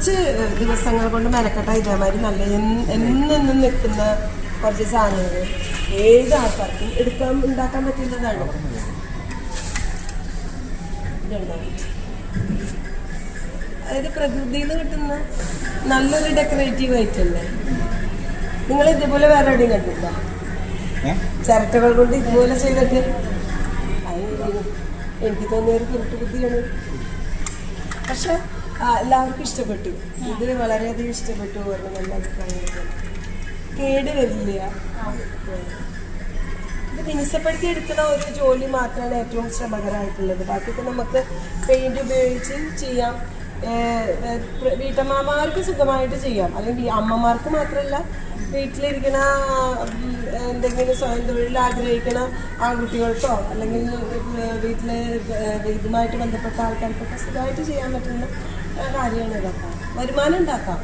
കുറച്ച് ദിവസങ്ങൾ കൊണ്ട് മെനക്കെട്ട ഇതേമാതിരി നല്ല എന്നും എന്നെന്നും നിൽക്കുന്ന കുറച്ച് സാധനങ്ങൾ ഏത് ആൾക്കാർക്കും എടുക്കാൻ ഉണ്ടാക്കാൻ പറ്റുന്നതാണ്. അതായത് പ്രകൃതിയിൽ നിന്ന് കിട്ടുന്ന നല്ലൊരു ഡെക്കറേറ്റീവ് ആയിട്ട് അല്ലേ? നിങ്ങൾ ഇതുപോലെ വേറെ എവിടെയും കണ്ടില്ല ചിരട്ടകൾ കൊണ്ട് ഇതുപോലെ ചെയ്തിട്ട്? എനിക്ക് തോന്നിയ ഒരു കുരുട്ടുബുദ്ധിയാണ്. പക്ഷെ എല്ലാവർക്കും ഇഷ്ടപ്പെട്ടു. ഇതിന് വളരെയധികം ഇഷ്ടപ്പെട്ടു പറഞ്ഞു നല്ല അഭിപ്രായങ്ങൾ കേട് വരില്ല. ഇത് മിനുസപ്പെടുത്തി എടുക്കുന്ന ഒരു ജോലി മാത്രമാണ് ഏറ്റവും ശ്രമകരമായിട്ടുള്ളത്. ബാക്കിയൊക്കെ നമുക്ക് പെയിന്റ് ഉപയോഗിച്ച് ചെയ്യാം. വീട്ടമ്മമാർക്ക് സുഖമായിട്ട് ചെയ്യാം. അല്ലെങ്കിൽ അമ്മമാർക്ക് മാത്രമല്ല വീട്ടിലിരിക്കുന്ന എന്തെങ്കിലും സ്വയം തൊഴിൽ ആഗ്രഹിക്കുന്ന ആൺകുട്ടികൾക്കോ അല്ലെങ്കിൽ വീട്ടിലെ ഇതുമായിട്ട് ബന്ധപ്പെട്ട ആൾക്കാർക്കൊക്കെ സുഖമായിട്ട് ചെയ്യാൻ പറ്റുന്ന കാര്യമാണ് ഇതൊക്കെ. വരുമാനം ഉണ്ടാക്കാം.